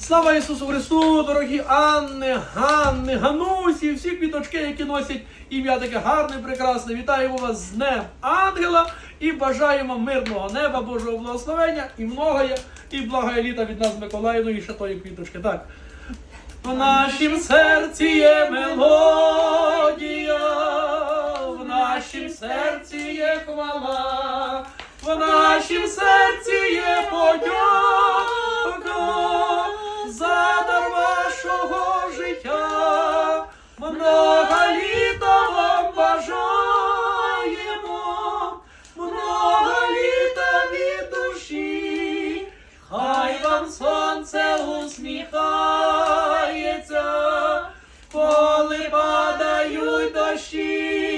Слава Ісусу Христу, дорогі Анни, Ганни, Ганусі, всі квіточки, які носять ім'я таке гарне, прекрасне. Вітаємо вас з Днем Ангела і бажаємо мирного неба, Божого благословення і многоє, і благає літа від нас Миколаївну і ще тої квіточки. Так. В нашім серці є мелодія, в нашім серці є хвала, в нашім серці много літа вам бажаємо, много літа від душі, хай вам сонце усміхається, коли падають дощі.